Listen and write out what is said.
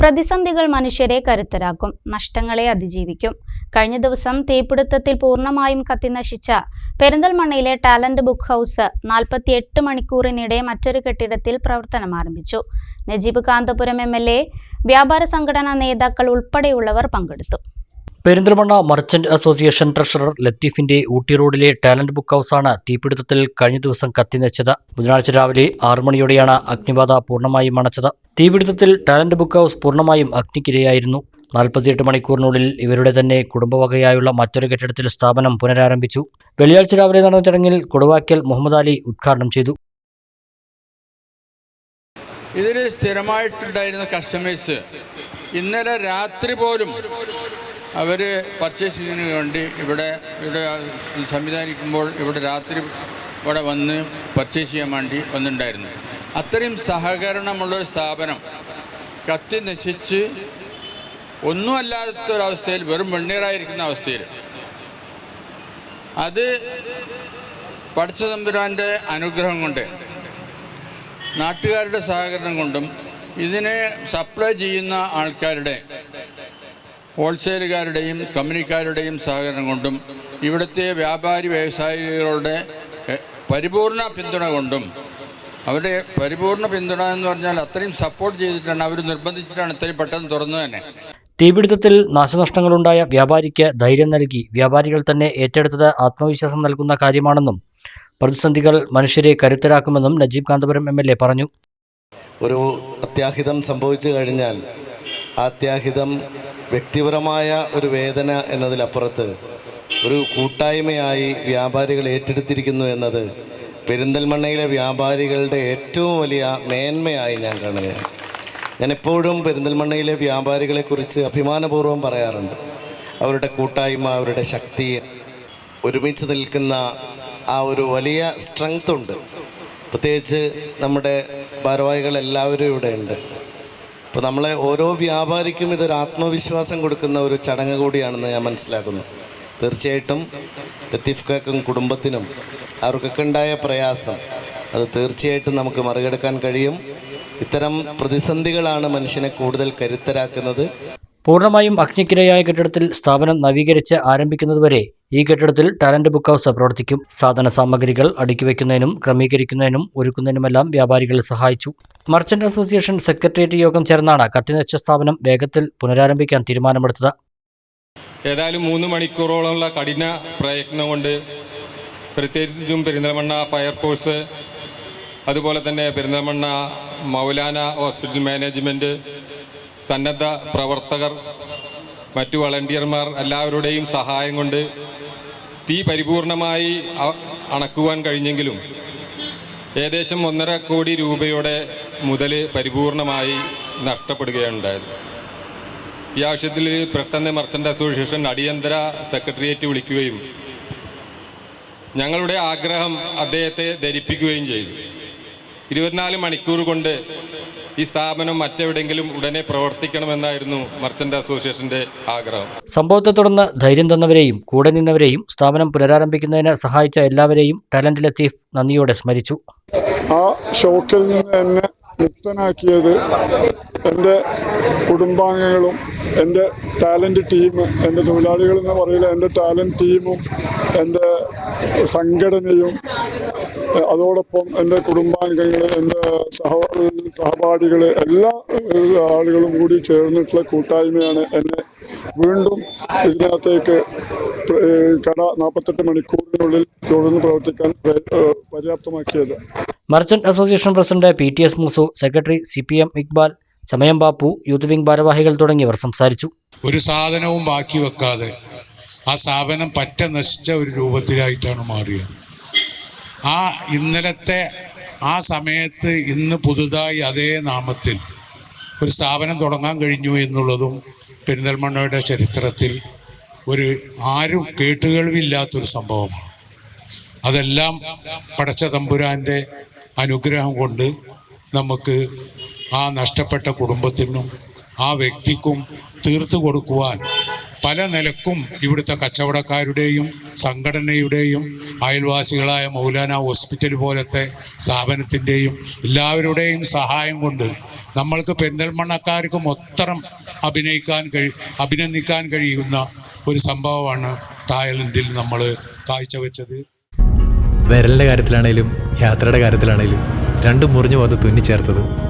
പ്രതിസന്ധികൾ മനുഷ്യരെ കരുത്തരാക്കും നഷ്ടങ്ങളെ അതിജീവിക്കും. കഴിഞ്ഞ ദിവസം തീപിടുത്തത്തിൽ പൂർണമായും കത്തിനശിച്ച പെരിന്തൽമണ്ണയിലെ ടാലന്റ് ബുക്ക് ഹൗസ് നാൽപ്പത്തിയെട്ട് മണിക്കൂറിനിടെ മറ്റൊരു കെട്ടിടത്തിൽ പ്രവർത്തനം ആരംഭിച്ചു. നജീബ് കാന്തപുരം എം വ്യാപാര സംഘടനാ നേതാക്കൾ ഉൾപ്പെടെയുള്ളവർ പങ്കെടുത്തു. പെരിന്തൽമണ്ണ മർച്ചന്റ് അസോസിയേഷൻ ട്രഷറർ ലത്തീഫിന്റെ ഊട്ടി റോഡിലെ ടാലന്റ് ബുക്ക് ഹൌസാണ് തീപിടുത്തത്തിൽ കഴിഞ്ഞ ദിവസം കത്തിനച്ചത് ബുധനാഴ്ച രാവിലെ ആറു മണിയോടെയാണ് അഗ്നിബാധ പൂർണമായും അണച്ചത്. തീപിടുത്തത്തിൽ ടാലന്റ് ബുക്ക് ഹൌസ് പൂർണമായും അഗ്നിക്കിരയായിരുന്നു. നാൽപ്പത്തിയെട്ട് മണിക്കൂറിനുള്ളിൽ ഇവരുടെ തന്നെ കുടുംബവകയായുള്ള മറ്റൊരു കെട്ടിടത്തിൽ സ്ഥാപനം പുനരാരംഭിച്ചു. വെള്ളിയാഴ്ച രാവിലെ നടന്ന ചടങ്ങിൽ കൊടുവാക്കൽ മുഹമ്മദ് അലി ഉദ്ഘാടനം ചെയ്തു. ഇതിൽ സ്ഥിരമായിട്ടുണ്ടായിരുന്ന കസ്റ്റമേഴ്സ് ഇന്നലെ രാത്രി പോലും അവർ പർച്ചേസിങ്ങിന് വേണ്ടി ഇവിടെ ഇവിടെ സംവിധാനിക്കുമ്പോൾ ഇവിടെ രാത്രി ഇവിടെ വന്ന് പർച്ചേസ് ചെയ്യാൻ വേണ്ടി വന്നിട്ടുണ്ടായിരുന്നു. അത്രയും സഹകരണമുള്ള ഒരു സ്ഥാപനം കത്തി നശിച്ച് ഒന്നുമല്ലാത്തൊരവസ്ഥയിൽ വെറും വെണ്ണീറായിരിക്കുന്ന അവസ്ഥയിൽ. അത് പഠിച്ച തമ്പുരാന്റെ അനുഗ്രഹം കൊണ്ട് നാട്ടുകാരുടെ സഹകരണം കൊണ്ടും ഇതിനെ സപ്ലൈ ചെയ്യുന്ന ആൾക്കാരുടെ ഹോൾസെയിലുകാരുടെയും കമ്പനിക്കാരുടെയും സഹകരണം കൊണ്ടും ഇവിടുത്തെ വ്യാപാരി വ്യവസായികളുടെ പരിപൂർണ പിന്തുണ കൊണ്ടും അവരുടെ പരിപൂർണ പിന്തുണ എന്ന് പറഞ്ഞാൽ അത്രയും സപ്പോർട്ട് ചെയ്തിട്ടാണ് അവർ നിർബന്ധിച്ചിട്ടാണ് ഇത്രയും പെട്ടെന്ന് തുറന്നു തന്നെ. തീപിടുത്തത്തിൽ നാശനഷ്ടങ്ങളുണ്ടായ വ്യാപാരിക്ക് ധൈര്യം നൽകി വ്യാപാരികൾ തന്നെ ഏറ്റെടുത്തത് ആത്മവിശ്വാസം നൽകുന്ന കാര്യമാണെന്നും പ്രതിസന്ധികൾ മനുഷ്യരെ കരുത്തരാക്കുമെന്നും നജീബ് കാന്തപുരം എം പറഞ്ഞു. ഒരു അത്യാഹിതം സംഭവിച്ചു കഴിഞ്ഞാൽ അത്യാഹിതം വ്യക്തിപരമായ ഒരു വേദന എന്നതിലപ്പുറത്ത് ഒരു കൂട്ടായ്മയായി വ്യാപാരികൾ ഏറ്റെടുത്തിരിക്കുന്നു എന്നത് പെരിന്തൽമണ്ണയിലെ വ്യാപാരികളുടെ ഏറ്റവും വലിയ മേന്മയായി ഞാൻ കാണുകയാണ്. ഞാൻ എപ്പോഴും പെരിന്തൽമണ്ണയിലെ വ്യാപാരികളെക്കുറിച്ച് അഭിമാനപൂർവം പറയാറുണ്ട്. അവരുടെ കൂട്ടായ്മ അവരുടെ ശക്തി ഒരുമിച്ച് നിൽക്കുന്ന ആ ഒരു വലിയ സ്ട്രെങ്ത് ഉണ്ട്. പ്രത്യേകിച്ച് നമ്മുടെ ഭാരവാഹികൾ എല്ലാവരും ഇവിടെ ഉണ്ട്. അപ്പോൾ നമ്മളെ ഓരോ വ്യാപാരിക്കും ഇതൊരു ആത്മവിശ്വാസം കൊടുക്കുന്ന ഒരു ചടങ്ങ് കൂടിയാണെന്ന് ഞാൻ മനസ്സിലാക്കുന്നു. തീർച്ചയായിട്ടും ലത്തീഫ് കാക്കും കുടുംബത്തിനും അവർക്കൊക്കെ ഉണ്ടായ പ്രയാസം. അത് തീർച്ചയായിട്ടും നമുക്ക് മറികടക്കാൻ കഴിയും. ഇത്തരം പ്രതിസന്ധികളാണ് മനുഷ്യനെ കൂടുതൽ കരുത്തരാക്കുന്നത്. പൂർണമായും അഗ്നിക്കിരയായ കെട്ടിടത്തിൽ സ്ഥാപനം നവീകരിച്ച് ആരംഭിക്കുന്നതുവരെ ഈ കെട്ടിടത്തിൽ ടാലന്റ് ബുക്ക് ഹൗസ് പ്രവർത്തിക്കും. സാധന സാമഗ്രികൾ അടുക്കി വയ്ക്കുന്നതിനും ക്രമീകരിക്കുന്നതിനും ഒരുക്കുന്നതിനുമെല്ലാം വ്യാപാരികളെ സഹായിച്ചു. മർച്ചന്റ് അസോസിയേഷൻ സെക്രട്ടേറിയറ്റ് യോഗം ചേർന്നാണ് കത്തിനച്ച സ്ഥാപനം വേഗത്തിൽ പുനരാരംഭിക്കാൻ തീരുമാനമെടുത്തത്. ഏതായാലും മൂന്ന് മണിക്കൂറോളമുള്ള കഠിന പ്രയത്നം കൊണ്ട് പ്രത്യേകിച്ചും പെരിന്തൽമണ്ണ ഫയർഫോഴ്സ് അതുപോലെ തന്നെ പെരിന്തൽമണ്ണ മൗലാന ഹോസ്പിറ്റൽ മാനേജ്മെന്റ് സന്നദ്ധ പ്രവർത്തകർ മറ്റു വളണ്ടിയർമാർ എല്ലാവരുടെയും സഹായം കൊണ്ട് തീ പരിപൂർണമായി അണക്കുവാൻ കഴിഞ്ഞെങ്കിലും ഏകദേശം ഒന്നര കോടി രൂപയുടെ മുതൽ പരിപൂർണമായി നഷ്ടപ്പെടുകയുണ്ടായത് ഈ ആവശ്യത്തിൽ പെട്ടെന്ന് മർച്ചന്റ് അസോസിയേഷൻ അടിയന്തര സെക്രട്ടേറിയറ്റ് വിളിക്കുകയും ഞങ്ങളുടെ ആഗ്രഹം അദ്ദേഹത്തെ ധരിപ്പിക്കുകയും ചെയ്തു. ഇരുപത്തിനാല് മണിക്കൂർ കൊണ്ട് ഈ സ്ഥാപനം മറ്റെവിടെയെങ്കിലും ഉടനെ പ്രവർത്തിക്കണമെന്നായിരുന്നു മർച്ചന്റ് അസോസിയേഷന്റെ ആഗ്രഹം. സംഭവത്തെ തുടർന്ന് ധൈര്യം തന്നവരെയും കൂടെ നിന്നവരെയും സ്ഥാപനം പുനരാരംഭിക്കുന്നതിന് സഹായിച്ച എല്ലാവരെയും ടാലന്റ് ലത്തീഫ് നന്ദിയോടെ സ്മരിച്ചു. ആ ഷോക്കിൽ നിന്ന് എന്നെ മുക്തനാക്കിയത് എന്റെ കുടുംബാംഗങ്ങളും എന്റെ ടാലന്റ് ടീം എന്റെ തൊഴിലാളികൾ എന്ന് പറയില്ല എന്റെ ടാലന്റ് ടീമും എന്റെ സംഘടനയും അതോടൊപ്പം എന്റെ കുടുംബാംഗങ്ങൾ എന്റെ സഹ സഹപാഠികൾ എല്ലാ ആളുകളും കൂടി ചേർന്നിട്ടുള്ള കൂട്ടായ്മയാണ് എന്നെ വീണ്ടും ഇതിനകത്തേക്ക് കട നാൽപ്പത്തെട്ട് മണിക്കൂറിനുള്ളിൽ തുടർന്ന് പ്രവർത്തിക്കാൻ പര്യാപ്തമാക്കിയത്. Merchant association president P T S Moosu secretary C P M Iqbal Chamayam Bappu youth wing ഭാരവാഹികൾ തുടങ്ങിയവർ സംസാരിച്ചു. ഒരു സാധനവും ബാക്കി വെക്കാതെ ആ സ്ഥാപനം പറ്റ നശിച്ച ഒരു രൂപത്തിലായിട്ടാണ് മാറിയത്. ആ ഇന്നലത്തെ ആ സമയത്ത് ഇന്ന് പുതുതായി അതേ നാമത്തിൽ ഒരു സ്ഥാപനം തുടങ്ങാൻ കഴിഞ്ഞു എന്നുള്ളതും പെരിന്തൽമണ്ണയുടെ ചരിത്രത്തിൽ ഒരു ആരും കേട്ടുകേൾവില്ലാത്തൊരു സംഭവമാണ്. അതെല്ലാം പടച്ച തമ്പുരാന്റെ അനുഗ്രഹം കൊണ്ട് നമുക്ക് ആ നഷ്ടപ്പെട്ട കുടുംബത്തിനും ആ വ്യക്തിക്കും തീർത്തു കൊടുക്കുവാൻ പല നിലക്കും ഇവിടുത്തെ കച്ചവടക്കാരുടെയും സംഘടനയുടെയും അയൽവാസികളായ മൗലാന ഹോസ്പിറ്റൽ പോലത്തെ സ്ഥാപനത്തിന്റെയും എല്ലാവരുടെയും സഹായം കൊണ്ട് നമ്മൾക്ക് പെരിന്തൽമണ്ണക്കാർക്ക് മൊത്തം അഭിനയിക്കാൻ കഴി അഭിനന്ദിക്കാൻ കഴിയുന്ന ഒരു സംഭവമാണ് തായ്ലൻഡിൽ നമ്മൾ കാഴ്ചവെച്ചത്. വിരലിന്റെ കാര്യത്തിലാണേലും യാത്രയുടെ കാര്യത്തിലാണേലും രണ്ടും മുറിഞ്ഞു പോകാതെ തുന്നിച്ചേർത്തത്.